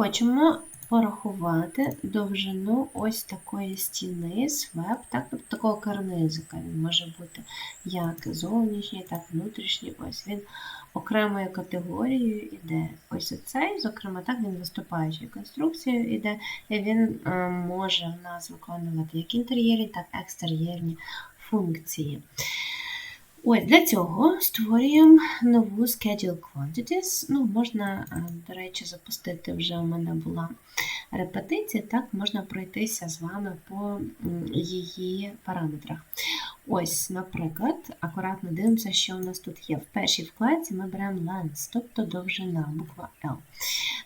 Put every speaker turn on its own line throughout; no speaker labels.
Хочемо порахувати довжину ось такої стіни, свеп, так, тобто такого карнизика. Він може бути як зовнішній, так і внутрішній. Ось він окремою категорією йде. Ось оцей, зокрема, так він виступаючою конструкцією йде, і він е, може в нас виконувати як інтер'єрні, так і екстер'єрні функції. Ось для цього створюємо нову schedule quantities. Ну, можна, е, до речі, запустити вже у мене була репетиція, так можна пройтися з вами по її параметрах. Ось, наприклад, акуратно дивимося, що у нас тут є. В першій вкладці ми беремо length, тобто довжина, буква L.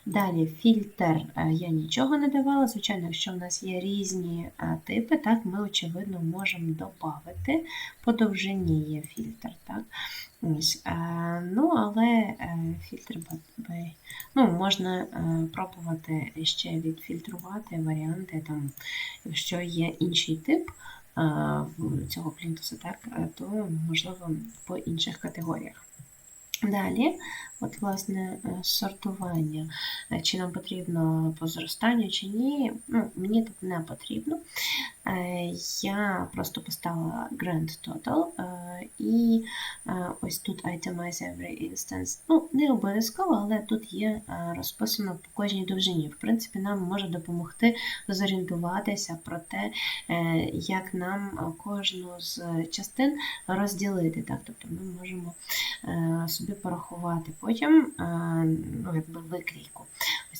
Далі фільтр е, я нічого не давала. Звичайно, якщо в нас є різні е, типи, так ми, очевидно, можемо додати. По довжині є фільтр. так. Ось, е, ну, але фільтр ну, можна пробувати ще відфільтрувати варіанти, там, якщо є інший тип цього плінтуса, так, то можливо по інших категоріях. Далі, от, власне, е, сортування, Е, чи нам потрібно по зростанню, чи ні. Ну, мені тут не потрібно. Е, Я просто поставила Grand Total і ось тут Itemize Every Instance. Ну, не обов'язково, але тут є е, розписано по кожній довжині. В принципі, нам може допомогти зорієнтуватися про те, е, як нам е, кожну з частин розділити. Так? Тобто ми можемо е, собі порахувати потім е, ну, якби викрійку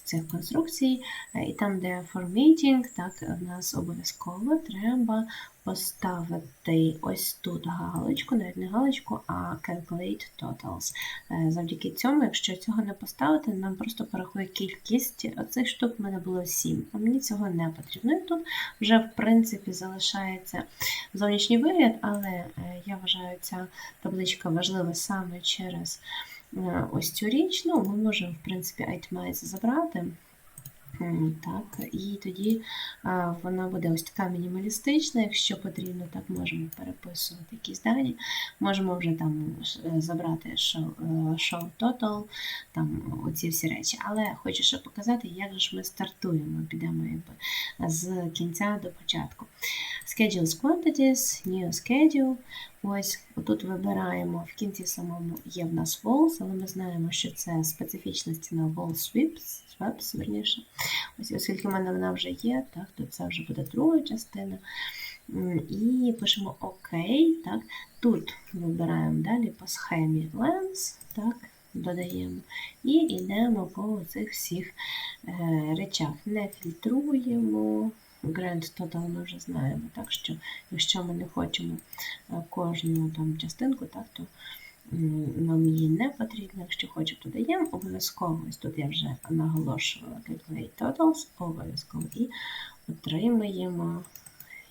цих конструкцій. Е, І там, де formatting, так, в нас обов'язково треба поставити ось тут галочку, навіть не галочку, а calculate totals. Е, Завдяки цьому, якщо цього не поставити, нам просто порахує кількість оцих штук, в мене було 7, а мені цього не потрібно. Тут вже, в принципі, залишається зовнішній вигляд, але е, я вважаю, ця табличка важлива саме через ось цю річ. Ну, ми можемо, в принципі, itemize забрати. Так, і тоді а, вона буде ось така мінімалістична. Якщо потрібно, так можемо переписувати якісь дані. Можемо вже там е, забрати show, е, total, там оці всі речі. Але хочу ще показати, як ж ми стартуємо. Підемо якби з кінця до початку. Schedules quantities, new schedule. Ось тут вибираємо в кінці самому є в нас walls, але ми знаємо, що це специфічна стіна wall sweeps, sweeps, верніше. Ось, оскільки в мене вона вже є, так, то це вже буде друга частина. І пишемо ОК. Так. Тут вибираємо далі по схемі lens, так, додаємо. І йдемо по цих всіх е, речах. Не фільтруємо. Grand Total ми вже знаємо, так що якщо ми не хочемо е, кожну там частинку, так, то нам її не потрібно. Якщо хочемо, то даємо. Обов'язково тут я вже наголошувала Calculate Totals, обов'язково і отримаємо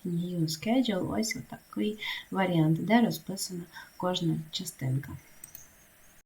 New Schedule, ось такий варіант, де розписана кожна частинка.